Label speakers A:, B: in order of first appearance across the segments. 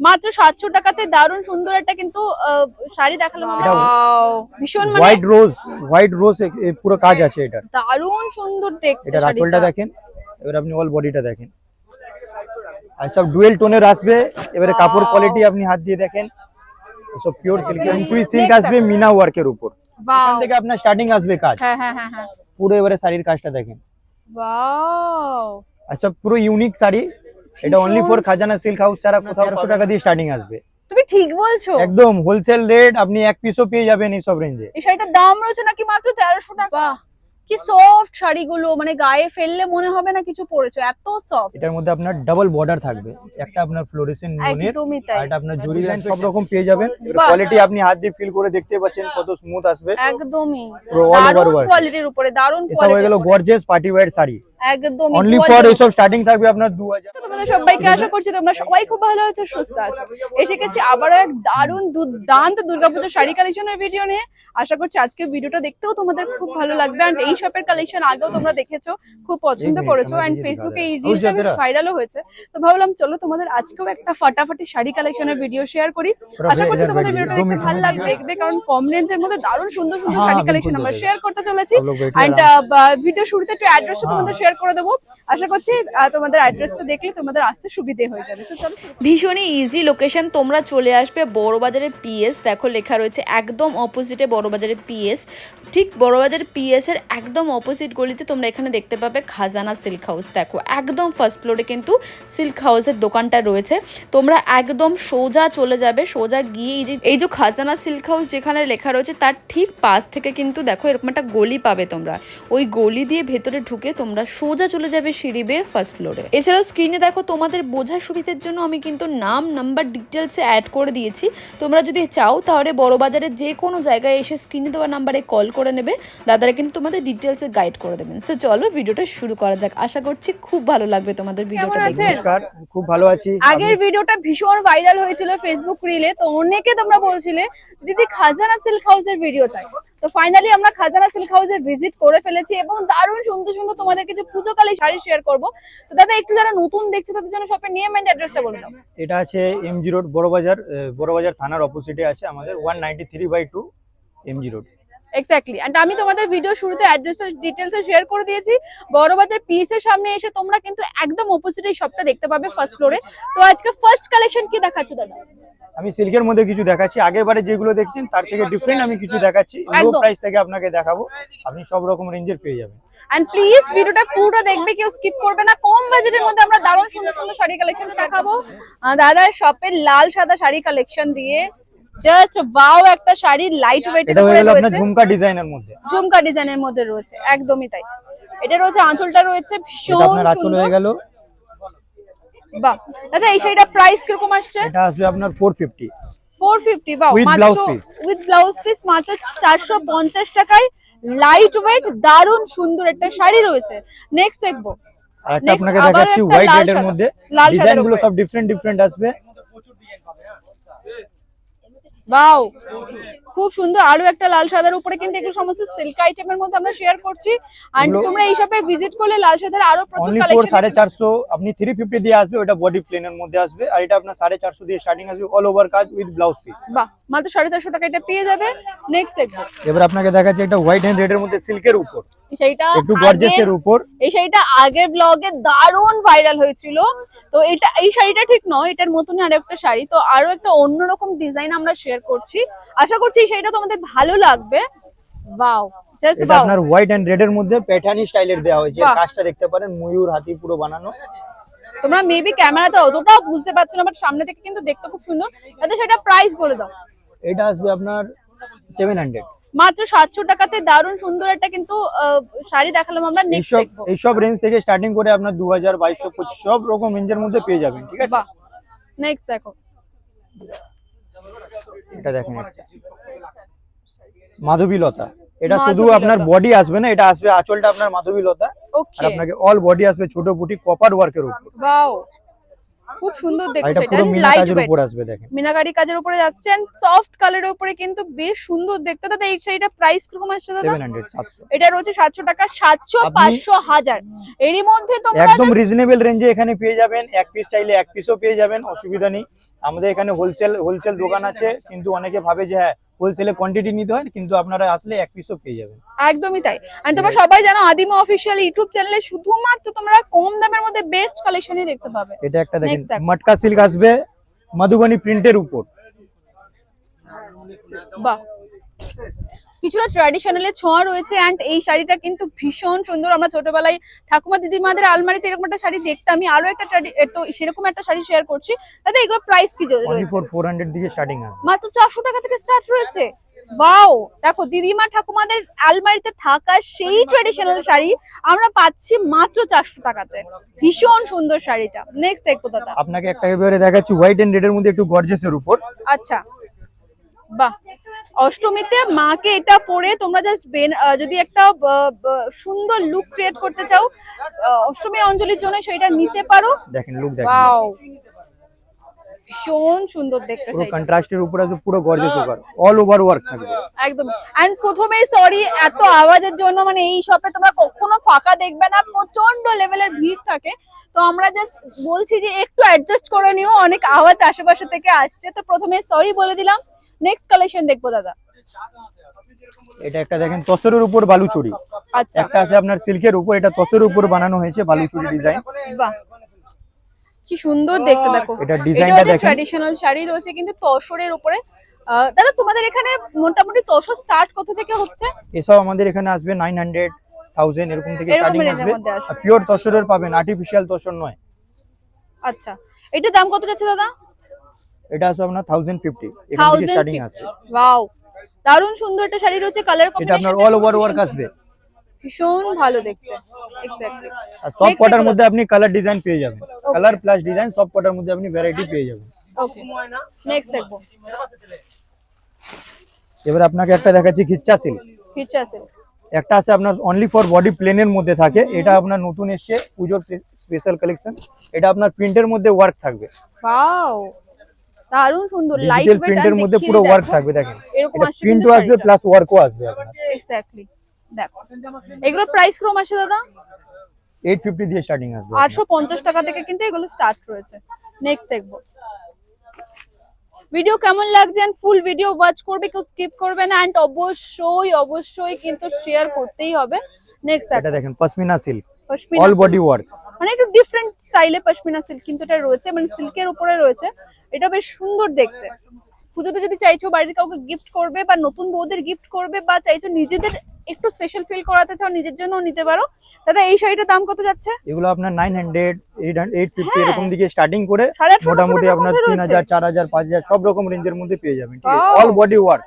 A: মাত্র সাতশো টাকাতে দারুণ সুন্দর একটা কিন্তু শাড়ি দেখালাম।
B: এটা-!
A: ভীষণ মানে
B: হোয়াইট রোজ হোয়াইট রোজ পুরো কাজ আছে এটার
A: দারুণ সুন্দর দেখতে
B: এটার আঁচলটা দেখেন এবার আপনি অল বডিটা দেখেন। আর সব ডুয়েল টোনের আসবে এবারে কাপড় কোয়ালিটি আপনি হাত দিয়ে দেখেন। সব পিওর সিল্ক. চুই সিল্ক আসবে মিনা ওয়ার্কের উপর। এখান থেকে আপনার স্টার্টিং আসবে কাজ।
A: হ্যাঁ হ্যাঁ হ্যাঁ হ্যাঁ।
B: পুরো এবারে শাড়ির কাজটা দেখেন! আর সব পুরো ইউনিক শাড়ি এটা only for Khazana silk house ছাড়া কোথাও তেরোশো টাকা দিয়ে স্টার্টিং আসবে।
A: তুমি ঠিক বলছো।
B: একদম হোলসেল রেট আপনি এক পিসও পেয়ে যাবেন এই সব রেঞ্জে
A: এই শাড়িটার দাম রয়েছে নাকি মাত্র তেরোশো টাকা? কি সফট শাড়িগুলো মানে গায়ে ফেললে মনে হবে না কিছু পরেছো এত সফট
B: এটার মধ্যে আপনার ডাবল বর্ডার থাকবে। একটা আপনার ফ্লোরেসেন্ট
A: একদমই
B: আর এটা আপনার জরি লাইন সব রকম পেয়ে যাবেন। কোয়ালিটি আপনি হাত দিয়ে ফিল করে দেখতে পাচ্ছেন কত স্মুথ আসবে।
A: একদমই।
B: পুরো
A: দারুণ কোয়ালিটির উপরে দারুণ
B: এসব হয়ে গেল
A: quality
B: gorgeous party wear sari.
A: একদমই
B: অনলি ফর এইসব স্টার্টিং থাকবে আপনার দু হাজার
A: তোমাদের সবাইকে আশা করছি তোমরা সবাই খুব ভালো আছো সুস্থ আছো। এসে গেছি আবারও এক দারুণ দুর্দান্ত শাড়ি কালেকশনের ভিডিও নিয়ে। আশা করছি আজকে ভিডিওটা দেখতেও তোমাদের খুব ভালো লাগবে। আর এই শপের কালেকশন আগেও তোমরা দেখেছ খুব পছন্দ করেছ। এন্ড ফেসবুকে এই রিলটা বেশ ভাইরালও হয়েছে। তো ভাবলাম চলো তোমাদের আজকেও একটা ফাটাফাটি শাড়ি কালেকশনের ভিডিও শেয়ার করি। আশা করছি তোমাদের ভিডিওটা দেখতে ভালো লাগবে দেখবে। কারণ কম রেঞ্জের মধ্যে দারুণ সুন্দর সুন্দর
B: হ্যাঁ,
A: শাড়ি কালেকশন আমরা শেয়ার করতে চলেছি। এন্ড ভিডিও শুরুতে একটু অ্যাড্রেসটা তোমাদের শেয়ার করে দেবো। আশা করছি তোমাদের অ্যাড্রেসটা দেখলে তোমাদের আসতে সুবিধে হয়ে যাবে।
C: ভীষণই ইজি লোকেশন তোমরা চলে আসবে বড়বাজারে পিএস দেখো, লেখা রয়েছে একদম অপোজিটে বড়বাজারে পিএস ঠিক বড়বাজার পিএস এর একদম অপোজিট গলিতে তোমরা এখানে দেখতে পাবে খাজানা সিল্ক হাউস দেখো, একদম ফার্স্ট ফ্লোরে কিন্তু সিল্ক হাউসের দোকানটা রয়েছে। তোমরা একদম সোজা চলে যাবে, সোজা গিয়ে এই যে এই যে খাজানা সিল্ক হাউস যেখানে লেখা রয়েছে তার ঠিক পাশ থেকে কিন্তু দেখো এরকম একটা গলি পাবে তোমরা। ওই গলি দিয়ে ভেতরে ঢুকে তোমরা সোজা চলে যাবে সিঁড়ি বেয়ে ফার্স্ট ফ্লোরে এছাড়াও স্ক্রিনে দেখো তোমাদের বোঝার সুবিধার জন্য আমি কিন্তু নাম নাম্বার ডিটেলসে অ্যাড করে দিয়েছি। তোমরা যদি চাও তাহলে বড় বাজারের যে কোনো জায়গায় এসে স্ক্রিনে দেওয়া নাম্বারে কল করে নেবে। দাদারা কিন্তু তোমাদের ডিটেলসে গাইড করে দেবেন। সো চলো ভিডিওটা শুরু করা যাক। আশা করছি খুব ভালো লাগবে তোমাদের ভিডিওটা?
B: নমস্কার খুব ভালো আছি।
A: আগের ভিডিওটা ভীষণ ভাইরাল হয়েছিল ফেসবুক রিলে তো অনেকে তোমরা বলছিলে দিদি খাজানা সিল্ক হাউসের ভিডিও চাই। তো ফাইনালি আমরা খাজানা সিল্ক হাউসে ভিজিট করে ফেলেছি এবং দারুণ সুন্দর সুন্দর তোমাদের কিছু পুজোকালী শাড়ি শেয়ার করব। তো দাদা একটু যারা নতুন দেখছে তাদের জন্য শপের নিয়ম এন্ড অ্যাড্রেসটা বলে দাও।
B: এটা আছে এমজি রোড বড়বাজার বড়বাজার থানার অপোজিটে আছে আমাদের one ninety three by two MG road
A: exactly and আমি তোমাদের ভিডিও শুরুতে অ্যাড্রেসটা ডিটেলসে শেয়ার করে দিয়েছি। বড়বাজার পিস এর সামনে এসে তোমরা কিন্তু একদম অপোজিট এই শপটা দেখতে পাবে ফার্স্ট ফ্লোরে তো আজকে ফার্স্ট কালেকশন কি দেখাচ্ছ দাদা?
B: আমি সিল্কের মধ্যে কিছু দেখাচ্ছি। আগের বারে যেগুলো দেখছেন তার থেকে ডিফারেন্ট আমি কিছু দেখাচ্ছি। লো। প্রাইস থেকে আপনাকে দেখাবো। আপনি সব রকম রেঞ্জের পেয়ে যাবেন।
A: এন্ড প্লিজ ভিডিওটা পুরোটা দেখবে কেউ স্কিপ করবে না। কম বাজেটের মধ্যে আমরা দারুণ সুন্দর সুন্দর শাড়ি কালেকশন দেখাবো। দাদার শপের লাল সাদা শাড়ি কালেকশন দিয়ে জাস্ট ওয়াও একটা শাড়ি লাইট ওয়েট
B: হয়ে
A: উপরে
B: গেল আপনার
A: রয়েছে।
B: ঝুমকা ডিজাইনের মধ্যে।
A: ঝুমকা ডিজাইনের মধ্যে রয়েছে একদমই তাই। এটা রয়েছে আঁচলটা রয়েছে ভীষণ
B: আপনার আঁচল হয়ে গেল।
A: বাহ দাদা এই শাড়িটা প্রাইস কীরকম আসছে?
B: এটা আসবে আপনার ফোর ফিফটি
A: ফোর ফিফটি বাহ
B: With
A: মাত্র উইথ ব্লাউজ পিস মাত্র চারশো পঞ্চাশ টাকায় লাইট ওয়েট দারুণ সুন্দর একটা শাড়ি রয়েছে। নেক্সট দেখব।
B: আর একটা আপনাকে দেখাচ্ছি হোয়াইট রেড এর মধ্যে।
A: ডিজাইনগুলো
B: সব ডিফারেন্ট ডিফারেন্ট আসবে।
A: বাও খুব সুন্দর। আরও একটা লাল সাদার উপরে কিন্তু এগুলো সমস্ত সিল্ক আইটেমের মধ্যে আমরা শেয়ার করছি। আর তোমরা এই শপে ভিজিট করলে লাল সাদার আরও প্রচুর কালেকশন
B: সাড়ে চারশো আপনি থ্রি ফিফটি দিয়ে আসবে ওটা বডি প্লেনের মধ্যে আসবে। আর এটা আপনার সাড়ে চারশো দিয়ে স্টার্টিং আসবে অল ওভার কাজ উইথ ব্লাউজ পিস
A: বাহ মাত্র সাড়ে চারশো টাকা এটা পেয়ে যাবে। নেক্সট দেখব।
B: এবার আপনাকে দেখাচ্ছি একটা হোয়াইট এন্ড রেড এর মধ্যে সিল্কের উপর।
A: এই শাড়িটা
B: একটু উপর।
A: এই শাড়িটা আগের ব্লগে দারুণ ভাইরাল হয়েছিল। তো এটা এই শাড়িটা ঠিক নয় এটার মতনই আরও একটা শাড়ি। তো আরও একটা অন্যরকম ডিজাইন আমরা শেয়ার করছি। আশা করছি এই শাড়িটা তোমাদের ভালো লাগবে। বাও জাস্ট
B: এটা
A: বাও
B: আপনার হোয়াইট এন্ড রেড এর মধ্যে প্যাটার্নি স্টাইলের দেওয়া হয়েছে। কাজটা দেখতে পারেন ময়ূর হাতি পুরো বানানো।
A: তোমরা মেবি ক্যামেরাতে অতটাও বুঝতে পারছ না বাট সামনে থেকে কিন্তু দেখতে খুব সুন্দর। সেটা প্রাইস বলে দাও।
B: এটা আসবে আপনার সেভেন হান্ড্রেড
A: মাত্র সাতশো টাকাতে দারুণ সুন্দর একটা কিন্তু শাড়ি দেখালাম আমরা
B: এইসব এইসব রেঞ্জ থেকে স্টার্টিং করে আপনার দু হাজার বাইশশো পঁচিশ সব রকম রেঞ্জের মধ্যে পেয়ে যাবেন ঠিক আছে?
A: নেক্সট দেখো।
B: এটা দেখেন। একটা। মাধবীলতা। এটা শুধু আপনার বডি আসবে না এটা আসবে আঁচলটা আপনার মাধবীলতা। আর আপনাকে অল বডি আসবে ছোট পুটি কপার ওয়ার্কের উপর।
A: খুব সুন্দর দেখতে
B: এটা
A: লাইট
B: কাজের
A: ওয়েট
B: উপর আসবে দেখেন।
A: মিনাকারি কাজের উপরে যাচ্ছেন সফট কালারের উপরে কিন্তু বেশ সুন্দর দেখতে। দাদা এই শাড়িটা প্রাইস কীরকম আসছে দাদা? এটা রয়েছে সাতশো টাকা সাতশো পাঁচশো হাজার। এরই মধ্যে তোমরা
B: একদম রিজনেবল রেঞ্জে এখানে পেয়ে যাবেন। এক পিস চাইলে এক পিসও পেয়ে যাবেন অসুবিধা নেই। আমাদের এখানে হোলসেল হোলসেল দোকান আছে কিন্তু অনেকে ভাবে যে হ্যাঁ হোলসেলে কোয়ান্টিটি নিতে হয় কিন্তু আপনারা আসলে এক পিসও পেয়ে যাবেন।
A: একদমই তাই। আর তোমরা সবাই জানো আদিমা অফিসিয়াল ইউটিউব চ্যানেলে শুধুমাত্র তোমরা কম দামের মধ্যে বেস্ট কালেকশনই দেখতে পাবে।
B: এটা একটা দেখেন মটকা সিল্ক আসবে মধুবনী প্রিন্টের উপর।
A: বাহ। কিছুটা ট্র্যাডিশনালে ছোঁয়া রয়েছে অ্যান্ড এই শাড়িটা কিন্তু ভীষণ সুন্দর। আমরা ছোটবেলায় ঠাকুমা দিদিমাদের আলমারিতে এরকম একটা শাড়ি দেখতাম। আমি আরও একটা তো সেরকম একটা শাড়ি শেয়ার করছি। দাদা এগুলো প্রাইস কি রয়েছে?
B: ফর ফোর হান্ড্রেড দিকে স্টার্টিং আসবে
A: মাত্র চারশো টাকা থেকে স্টার্ট রয়েছে। ওয়াও দেখো দিদিমা ঠাকুমাদের আলমারিতে থাকা সেই ট্রেডিশনাল শাড়ি আমরা পাচ্ছি মাত্র চারশো টাকাতে। ভীষণ সুন্দর শাড়িটা। নেক্সট দেখব দাদা।
B: আপনাকে একটা এবারে দেখাচ্ছি হোয়াইট এন্ড রেড এর মধ্যে একটু গর্জেসের উপর।
A: আচ্ছা। বাহ! অষ্টমীতে মাকে এটা পরে তোমরা জাস্ট যদি একটা সুন্দর লুক ক্রিয়েট করতে চাও অষ্টমীর অঞ্জলির জন্য সেটা নিতে পারো।
B: দেখেন লুক দেখেন।
A: ওয়াও ভীষণ সুন্দর দেখতে
B: পুরো কন্ট্রাস্টের উপর পুরো gorgeous over all over work থাকবে।
A: একদম। এন্ড প্রথমেই সরি এত আওয়াজের জন্য মানে এই শপে তোমরা কখনো ফাঁকা দেখবে না প্রচণ্ড লেভেলের ভিড় থাকে। তো আমরা জাস্ট বলছি যে একটু অ্যাডজাস্ট করে নিও অনেক আওয়াজ আশেপাশে থেকে আসছে। তো প্রথমে সরি বলে দিলাম। নেক্সট কালেকশন দেখব দাদা।
B: এটা একটা দেখেন তসরের উপর বালুচুরি।
A: আচ্ছা।
B: একটা আছে আপনার সিল্কের উপর এটা তসরের উপর বানানো হয়েছে বালুচুরি ডিজাইন
A: বাহ। কি সুন্দর দেখতে দেখো।
B: এটা ডিজাইনটা দেখেন।
A: ট্র্যাডিশনাল শাড়ি রয়েছে কিন্তু তসরের উপরে দাদা তোমাদের এখানে মোটামুটি তসর স্টার্ট কত থেকে হচ্ছে?
B: এসব আমাদের এখানে আসবে নাইন হান্ড্রেড থাউজেন্ড এরকম থেকে স্টার্টিং আসবে। পিওর তসরের পাবেন আর্টিফিশিয়াল তসর নয়।
A: আচ্ছা। এটার দাম কত যাচ্ছে দাদা?
B: এটা আসবে আপনার থাউজেন্ড ফিফটি এখান থেকে স্টার্টিং আসছে।
A: ওয়াও দারুণ সুন্দর একটা শাড়ি রয়েছে কালার
B: এটা আপনার অল ওভার ওয়ার্ক আসবে।
A: ভীষণ ভালো দেখতে এক্স্যাক্টলি
B: আর সব কটার মধ্যে আপনি কালার ডিজাইন পেয়ে যাবেন। কালার প্লাস ডিজাইন সব কটার মধ্যে আপনি ভ্যারাইটি পেয়ে যাবেন।
A: ওকে নেক্সট দেখব।
B: এবার আপনাকে একটা দেখাচ্ছি খিচ্চা সিল্ক
A: আছে
B: একটা আছে আপনার অনলি ফর বডি প্লেনের মধ্যে থাকে। এটা আপনার নতুন এসছে পুজোর স্পেশাল কালেকশন এটা আপনার প্রিন্টের মধ্যে ওয়ার্ক থাকবে।
A: ওয়াও দারুণ সুন্দর লাইট
B: প্রিন্টের মধ্যে পুরো ওয়ার্ক থাকবে দেখেন।
A: এরকম আসছে
B: প্রিন্টও আসবে প্লাস ওয়ার্কও আসবে
A: এক্স্যাক্টলি দেখো। এগুলো প্রাইস ক্রম আছে দাদা?
B: এইট ফিফটি দিয়ে স্টার্টিং আসবে।
A: আটশো পঞ্চাশ টাকা থেকে কিন্তু এগুলো স্টার্ট রয়েছে। নেক্সট দেখব। ভিডিও কেমন লাগছে ফুল ভিডিও ওয়াচ করবে কেউ স্কিপ করবে না এন্ড অবশ্যই অবশ্যই কিন্তু শেয়ার করতেই হবে। নেক্সট
B: এটা দেখেন pashmina silk
A: pashmina
B: all body work
A: মানে একটু ডিফারেন্ট স্টাইলে পশমিনা সিল্ক কিন্তু এটা রয়েছে মানে সিল্কের উপরে রয়েছে। এটা বেশ সুন্দর দেখতে। পুজোতে যদি চাইছো বাড়ির কাউকে গিফট করবে বা নতুন বউদের গিফট করবে বা চাইছো নিজেদের একটু স্পেশাল ফিল করাতে চাও নিজের জন্য নিতে পারো। দাদা এই শাড়িটার দাম কত যাচ্ছে?
B: এগুলো আপনার nine hundred eight eight fifty
A: হ্যাঁ।
B: এরকম দিকে স্টার্টিং করে মোটামুটি আপনার
A: মধ্যে
B: তিন
A: রয়েছে।
B: হাজার চার হাজার পাঁচ হাজার সব রকম রেঞ্জের মধ্যে পেয়ে যাবেন ঠিক আছে? অল বডি ওয়ার্ক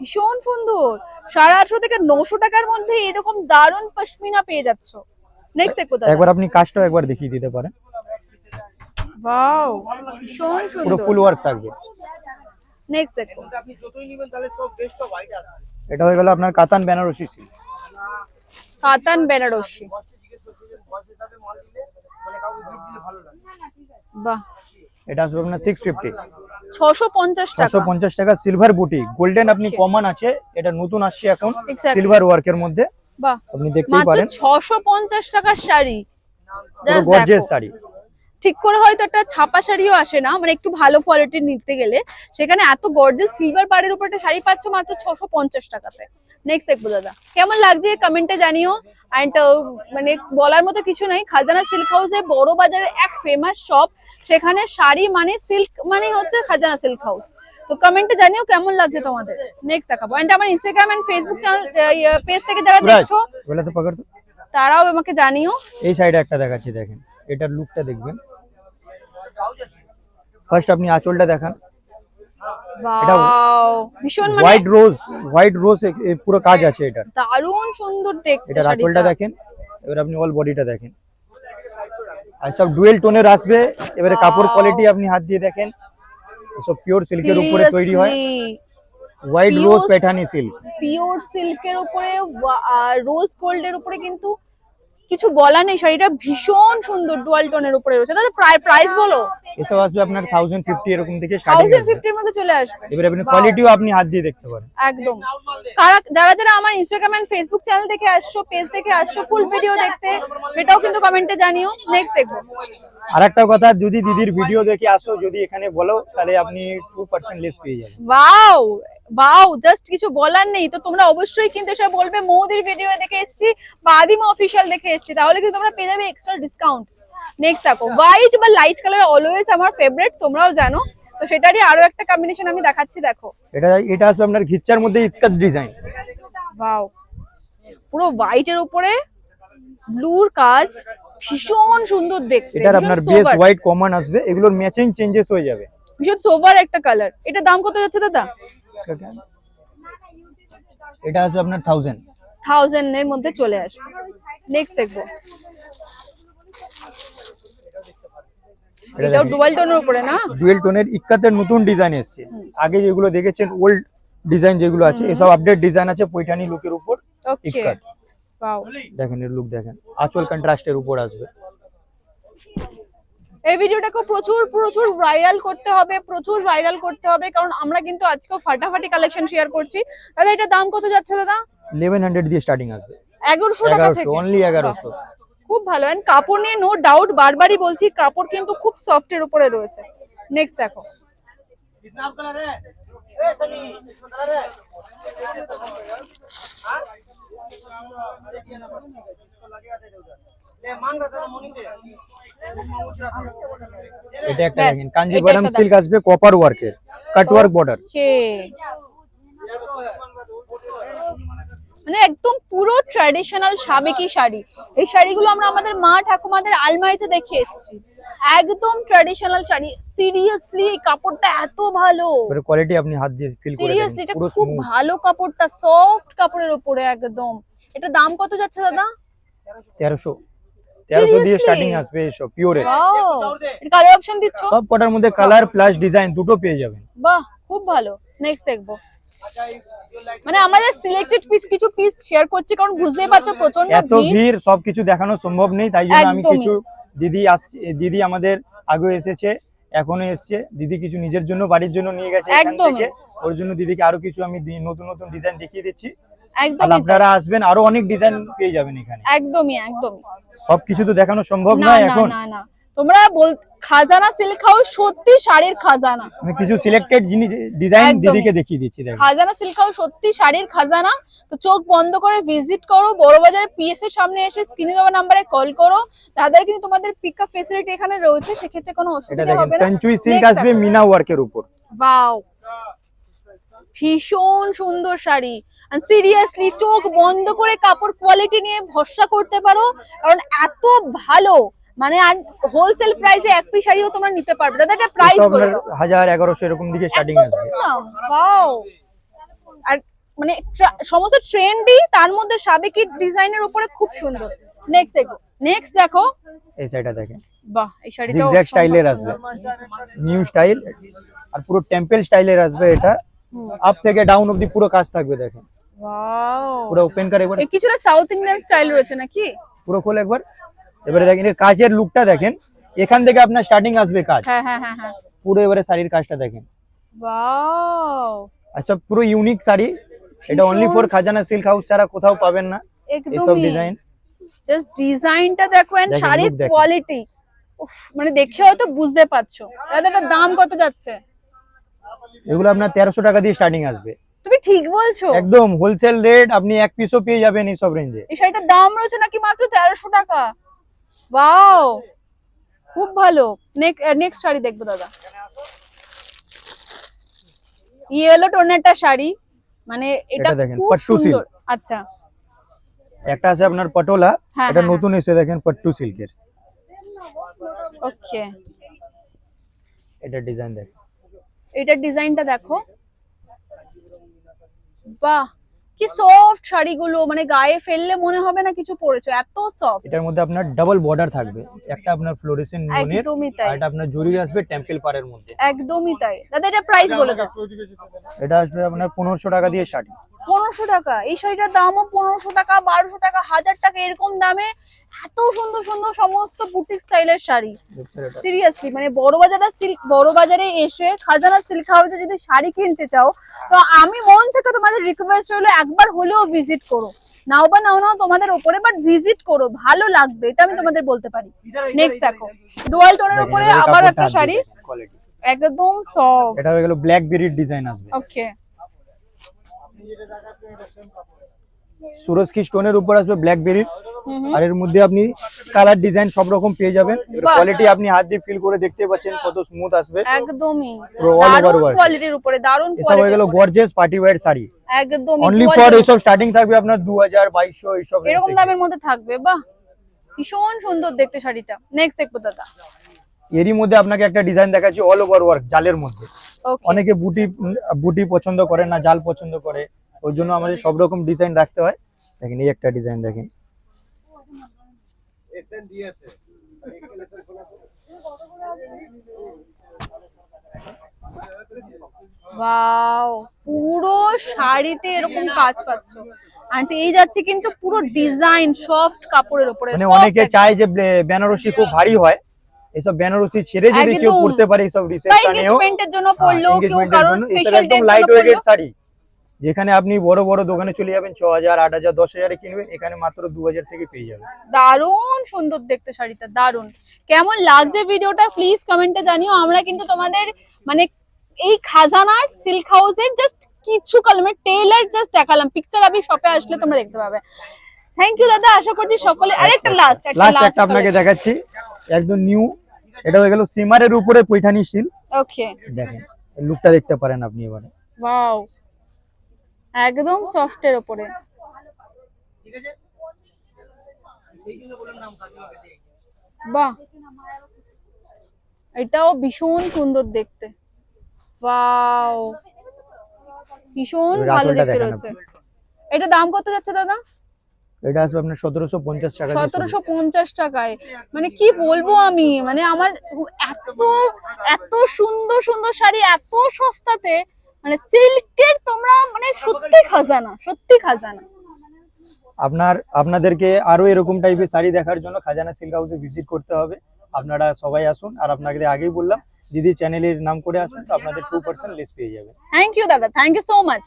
A: ভীষণ সুন্দর। সাড়ে আটশো থেকে নশো টাকার মধ্যে এরকম দারুণ পশমিনা পেয়ে যাচ্ছ। নেক্সট দেখো দাদা।
B: একবার আপনি কাজটাও একবার দেখিয়ে দিতে পারেন।
A: ওয়াও ভীষণ
B: পুরো
A: সুন্দর
B: ফুল ওয়ার্ক থাকবে।
A: নেক্সট দেখো।
B: এটা হয়ে গেল আপনার কাতান বেনারসি সিল্ক
A: কাতান বেনারসি। বাহ।
B: এটা আসবে আপনার সিক্স ফিফটি
A: ছশো পঞ্চাশ
B: ছশো
A: টাকা
B: পঞ্চাশ টাকা সিলভার বুটি গোল্ডেন আপনি কমন আছে এটা নতুন আসছে এখন
A: Exactly.
B: সিলভার ওয়ার্কের মধ্যে।
A: বাহ।
B: আপনি দেখতেই
A: মাত্র
B: পারেন।
A: ছশো পঞ্চাশ টাকার শাড়ি। Just
B: গর্জিয়াস
A: দেখো।
B: শাড়ি।
A: ঠিক করে হয়তো একটা ছাপা শাড়িও আসে না মানে একটু ভালো কোয়ালিটির নিতে গেলে। সেখানে এত গর্জিয়াস সিলভার পাড়ের উপর একটা শাড়ি পাচ্ছ মাত্র ছশো পঞ্চাশ টাকাতে। নেক্সট দেখব দাদা। কেমন লাগছে কমেন্টে জানিও। অ্যান্ড মানে বলার মতো কিছু নাই। খাজানা সিল্ক হাউসে বড় বাজারের এক ফেমাস শপ সেখানে শাড়ি মানে সিল্ক মানে হচ্ছে খাজানা সিল্ক হাউস তো কমেন্টে জানিও কেমন লাগছে তোমাদের। নেক্সট দেখাবো। অ্যান্ড আমার Instagram and Facebook channel page থেকে যারা দেখছ তারাও আমাকে জানিও।
B: এই সাইডে একটা দেখাচ্ছি দেখেন। এটার লুকটা দেখবেন। ফার্স্ট আপনি আঁচলটা দেখান। এটা-!
A: ভীষণ মানে
B: হোয়াইট রোজ হোয়াইট রোজ পুরো কাজ আছে এটার।
A: দারুণ সুন্দর দেখতে
B: এটার আঁচলটা দেখেন এবার আপনি অল বডিটা দেখেন। আর সব ডুয়েল টোনের আসবে এবারে কাপড় কোয়ালিটি আপনি হাত দিয়ে দেখেন। এসব পিওর সিল্কের উপরে তৈরি হয়। হোয়াইট রোজ সিল্ক
A: পিওর সিল্কের উপরে রোজ গোল্ডের উপরে কিন্তু কিছু বলার নেই শাড়িটা ভীষণ সুন্দর ডুয়াল টোনের উপরে রয়েছে। তাহলে প্রায় প্রাইস বলো।
B: এসব আসবে আপনার থাউজেন্ড ফিফটি এরকম থেকে স্টার্টিং
A: থাউজেন্ড ফিফটির মধ্যে চলে আসবে।
B: এবার আপনি কোয়ালিটিও আপনি হাত দিয়ে দেখতে পারেন।
A: একদম। কারা যারা যারা আমার ইনস্টাগ্রাম এন্ড ফেসবুক চ্যানেল থেকে আসছো পেজ থেকে আসছো ফুল ভিডিও দেখতে সেটাও কিন্তু কমেন্টে জানিও। নেক্সট দেখব।
B: আর একটা কথা যদি দিদির ভিডিও দেখে আসো যদি এখানে বলো তাহলে আপনি টু পার্সেন্ট লেস পেয়ে যাবেন।
A: ওয়াও বাউ জাস্ট কিছু বলার নেই। তো তোমরা অবশ্যই কিন্তু এসে বলবে মৌদির ভিডিও দেখে এসেছি বা আদিমা অফিসিয়াল দেখে এসেছি। তাহলে কিন্তু তোমরা পেয়ে যাবে এক্সট্রা ডিসকাউন্ট নেক্সট দেখো হোয়াইট বা লাইট কালার অলওয়েজ আমার ফেভারিট তোমরাও জানো। তো সেটারই আরও একটা কম্বিনেশন আমি দেখাচ্ছি দেখো।
B: এটা এটা আসবে আপনার ঘিচ্চার মধ্যে ইতকাত ডিজাইন
A: বাউ পুরো হোয়াইট এর উপরে ব্লুর কাজ ভীষণ সুন্দর দেখতে এটা
B: আপনার বেস হোয়াইট কমন আসবে এগুলোর ম্যাচিং চেঞ্জেস হয়ে যাবে।
A: ভীষণ সোবার একটা কালার এটা দাম কত যাচ্ছে দাদা?
B: এটা আসবে আপনার থাউজেন্ড
A: থাউজেন্ড এর মধ্যে চলে আসবে। নেক্সট দেখব।
B: এটা
A: ডুয়াল টোনের উপরে না?
B: ডুয়েল টোনের ইক্কাতের নতুন ডিজাইন এসছে। আগে যেগুলো দেখেছেন ওল্ড ডিজাইন যেগুলো আছে এসব আপডেট ডিজাইন আছে পৈঠানি লুকের উপর
A: ওকে
B: দেখেন এর লুক দেখেন। আঁচল কন্ট্রাস্টের উপর আসবে।
A: এই ভিডিওটাকে প্রচুর প্রচুর ভাইরাল করতে হবে প্রচুর ভাইরাল করতে হবে কারণ আমরা কিন্তু আজকেও ফাটাফাটি কালেকশন শেয়ার করছি। দাদা এটা দাম কত যাচ্ছে দাদা?
B: ইলেভেন হান্ড্রেড দিয়ে স্টার্টিং আসবে।
A: এগারোশো টাকা থেকে।
B: অনলি এগারোশো।
A: খুব ভালো। এন্ড কাপড় নিয়ে নো ডাউট বারবারই বলছি কাপড় কিন্তু খুব সফট এর উপরে রয়েছে। নেক্সট দেখো।
B: এটা একটা দেখেন কাঞ্জিভারম সিল্ক আসবে কপার ওয়ার্কের কাট ওয়ার্ক বর্ডার
A: মানে একদম পুরো ট্র্যাডিশনাল সাবেকি শাড়ি। এই শাড়িগুলো আমরা আমাদের মা ঠাকুমাদের আলমারিতে দেখে এসেছি। একদম ট্র্যাডিশনাল শাড়ি। সিরিয়াসলি এই কাপড়টা এত ভালো।
B: এবারে কোয়ালিটি আপনি হাত দিয়ে ফিল করে
A: সিরিয়াসলি এটা খুব ভালো কাপড়টা সফট কাপড়ের উপরে একদম। এটা দাম কত যাচ্ছে দাদা?
B: তেরোশো। তেরোশো দিয়ে স্টার্টিং আসবে এসব পিওরে
A: কালার অপশন দিচ্ছ?
B: সব কটার মধ্যে কালার প্লাস ডিজাইন দুটো পেয়ে যাবেন।
A: বাহ খুব ভালো। নেক্সট দেখব। মানে আমাদের সিলেক্টেড পিস কিছু পিস শেয়ার করছি কারণ বুঝতেই পারছ প্রচণ্ড
B: এত
A: ভিড়।
B: ভিড় সবকিছু দেখানো সম্ভব নেই তাই জন্য আমি কিছু দিদি আসছে দিদি আমাদের আগে এসেছে এখনও এসছে। দিদি কিছু নিজের জন্য বাড়ির জন্য নিয়ে গেছে এখান থেকে। ওর জন্য দিদিকে আরও কিছু আমি নতুন নতুন ডিজাইন দেখিয়ে দিচ্ছি।
A: তাই।
B: আপনারা আসবেন আরও অনেক ডিজাইন পেয়ে যাবেন এখানে।
A: একদমই একদমই।
B: সবকিছু তো দেখানো সম্ভব
A: না
B: এখন।
A: না না। তোমরা বল খাজানা সিল্ক হাউস সত্যি শাড়ির খাজানা।
B: আমি কিছু সিলেক্টেড জিনিস ডিজাইন দিদিকে দেখিয়ে দিচ্ছি দেখেন
A: খাজানা সিল্ক হাউস সত্যি শাড়ির খাজানা। তো চোখ বন্ধ করে ভিজিট করো বড় বড়বাজারের পিএস এর সামনে এসে স্ক্রিনে দেওয়া নাম্বারে কল করো। তাদের কিন্তু তোমাদের পিক আপ ফেসিলিটি এখানে রয়েছে সেক্ষেত্রে কোনো অসুবিধা হবে না।
B: পেঞ্চুই সিল্ক আসবে
A: দেখো।
B: মিনা ওয়ার্কের উপর।
A: ওয়াও ভীষণ সুন্দর শাড়ি। আর সিরিয়াসলি চোখ বন্ধ করে কাপড় কোয়ালিটি নিয়ে ভরসা করতে পারো কারণ এত ভালো। মানে আর হোলসেল প্রাইসে এক পিস শাড়িও তোমরা নিতে পারবে দাদা এটা প্রাইস বলে
B: আপনার হাজার এগারোশো এরকম দিকে স্টার্টিং আসবে।
A: ওয়াও আর মানে সমস্ত ট্রেন্ডি তার মধ্যে সাবেকি ডিজাইনের উপরে খুব সুন্দর। নেক্সট দেখো নেক্সট দেখো।
B: এই সাইডটা দেখেন
A: বাহ এই শাড়িটা
B: জিগজ্যাগ স্টাইলের আসবে। নিউ স্টাইল আর পুরো টেম্পল স্টাইলের আসবে এটা। আপ থেকে ডাউন অবধি পুরো কাজ থাকবে দেখেন।
A: ওয়াও
B: পুরো ওপেন করে একবার।
A: কিছুটা সাউথ ইন্ডিয়ান স্টাইল রয়েছে নাকি?
B: পুরো খোলে একবার। এবারে দেখেন এর কাজের লুকটা দেখেন। এখান থেকে আপনার স্টার্টিং আসবে কাজ।
A: হ্যাঁ হ্যাঁ হ্যাঁ হ্যাঁ।
B: পুরো এবারে শাড়ির কাজটা দেখেন।
A: ওয়াও
B: আচ্ছা পুরো ইউনিক শাড়ি। এটা only for Khazana silk house ছাড়া কোথাও পাবেন না। এইসব ডিজাইন
A: জাস্ট ডিজাইনটা দেখো এন্ড শাড়ির। কোয়ালিটি মানে দেখে হয়তো বুঝতে পারছ। দাদা দাম কত যাচ্ছে?
B: এগুলো আপনার তেরোশো টাকা দিয়ে স্টার্টিং আসবে।
A: তুমি ঠিক বলছো।
B: একদম হোলসেল রেট আপনি এক পিসও পেয়ে যাবেন এই সব রেঞ্জে
A: এই শাড়িটার দাম রয়েছে নাকি মাত্র তেরোশো টাকা? খুব ভালো। নেক্সট শাড়ি দেখব দাদা। ইয়েলো টোনেরটা শাড়ি। মানে এটা খুব সুন্দর। আচ্ছা।
B: একটা আছে আপনার পটোলা
A: হ্যাঁ,
B: এটা
A: হ্যাঁ,
B: নতুন এসে দেখেন পট্টু সিল্কের
A: ওকে
B: এটা ডিজাইন দেখেন
A: এটার ডিজাইনটা দেখো। বাহ কি সফট শাড়িগুলো মানে গায়ে ফেললে মনে হবে না কিছু পরেছো এত সফট
B: এটার মধ্যে আপনার ডাবল বর্ডার থাকবে একটা আপনার ফ্লোরেসেন্ট নিয়নের
A: একদমই তাই।
B: এটা আপনার জরি আসবে টেম্পল পাড়ের মধ্যে।
A: একদমই তাই। দাদা এটা প্রাইস বলে দাও।
B: এটা আসবে আপনার পনেরোশো টাকা দিয়ে শাড়ি।
A: পনেরোশো টাকা এই শাড়িটার দামও পনেরোশো টাকা বারোশো টাকা হাজার টাকা এরকম দামে এত সুন্দর সুন্দর সমস্ত বুটিক স্টাইলের শাড়ি। সিরিয়াসলি মানে বড় বাজারে সিল্ক বড় বাজারে এসে খাজানা সিল্ক হাউসে যদি শাড়ি কিনতে চাও তো আমি মন থেকে তোমাদের রিকোয়েস্ট হলো একবার হলেও ভিজিট করো। নাও বা নাও নাও তোমাদের ওপরে বাট ভিজিট করো ভালো লাগবে এটা আমি তোমাদের বলতে পারি। নেক্সট দেখো ডুয়াল টোনের উপরে আবার একটা শাড়ি। একদম সফট
B: এটা হয়ে গেল ব্ল্যাক বেরির ডিজাইন আসবে।
A: ওকে
B: সুরজ কি স্টোনের উপর আসবে ব্ল্যাক বেরির
A: হুম। হুম
B: আর এর মধ্যে আপনি কালার ডিজাইন সব রকম পেয়ে যাবেন। কোয়ালিটি আপনি হাত দিয়ে ফিল করে দেখতে পাচ্ছেন কত স্মুথ আসবে।
A: একদমই।
B: Over
A: দারুণ কোয়ালিটির উপরে দারুণ
B: এসব হয়ে গেল গর্জিয়াস পার্টি ওয়্যার শাড়ি।
A: একদমই
B: অনলি ফর। এইসব স্টার্টিং থাকবে আপনার দু হাজার বাইশশো এইসব
A: এরকম দামের মধ্যে থাকবে বাহ। ভীষণ সুন্দর দেখতে শাড়িটা। নেক্সট দেখব দাদা।
B: এরই মধ্যে আপনাকে একটা ডিজাইন দেখাচ্ছি অল ওভার ওয়ার্ক জালের মধ্যে। অনেকে বুটি বুটি পছন্দ করে না জাল পছন্দ করে। ওই জন্য আমাদের সব রকম ডিজাইন রাখতে হয়। দেখেন এই একটা ডিজাইন দেখেন।
A: ওয়াও পুরো শাড়িতে এরকম কাজ পাচ্ছ। আন্টি এই যাচ্ছে কিন্তু পুরো ডিজাইন সফট কাপড়ের উপরে।
B: মানে অনেকে চায় যে বেনারসি খুব ভারী হয়। এসব বেনারসি ছেড়ে যদি কেউ
A: একদম।
B: পড়তে পারে এইসব
A: বা
B: রিসেপশনেও
A: এঙ্গেজমেন্টের জন্য পড়ল কেউ
B: এঙ্গেজমেন্টের
A: কারোর
B: জন্য এসব
A: স্পেশাল
B: একদম লাইট ওয়েটেড শাড়ি। যেখানে আপনি বড় বড় দোকানে চলে যাবেন ছ হাজার আট হাজার দশ হাজারে কিনবেন এখানে মাত্র দু হাজার থেকে পেয়ে যাবেন।
A: দারুণ সুন্দর দেখতে শাড়িটা দারুণ। কেমন লাগছে ভিডিওটা প্লিজ কমেন্টে জানিও। আমরা কিন্তু তোমাদের মানে এই খাজানার সিল্ক হাউসের জাস্ট কিছু কলমের টেলার জাস্ট দেখালাম। পিকচার আমি শপে আসলে তোমরা দেখতে পাবে। থ্যাংক ইউ দাদা। আশা করছি সকলে আরেকটা লাস্ট একটা
B: লাস্ট একটা আপনাকে দেখাচ্ছি। একদম নিউ এটা হয়ে গেল সিমারের উপরে পৈঠানি শিল
A: ওকে
B: দেখেন লুকটা দেখতে পারেন আপনি এবারে।
A: ওয়াও একদম সফটের উপরে বাহ! এটাও ভীষণ সুন্দর দেখতে। ওয়াও! ভীষণ ভালো দেখতে রয়েছে। এটা দাম কত যাচ্ছে দাদা?
B: এটা আসবে আপনার সতেরোশো পঞ্চাশ টাকা
A: সতেরোশো পঞ্চাশ টাকায়। মানে কি বলব আমি? মানে আমার এত এত সুন্দর সুন্দর শাড়ি এত সস্তাতে মানে সিল্কের তোমরা মানে সত্যি খাজানা সত্যি খাজানা।
B: আপনার আপনাদেরকে আরও এরকম টাইপের শাড়ি দেখার জন্য খাজানা সিল্ক হাউসে ভিজিট করতে হবে। আপনারা সবাই আসুন। আর আপনাকে আগেই বললাম দিদি চ্যানেলের নাম করে আসুন তো আপনাদের টু পার্সেন্ট লেস পেয়ে যাবে
A: থ্যাংক ইউ দাদা। Thank you so much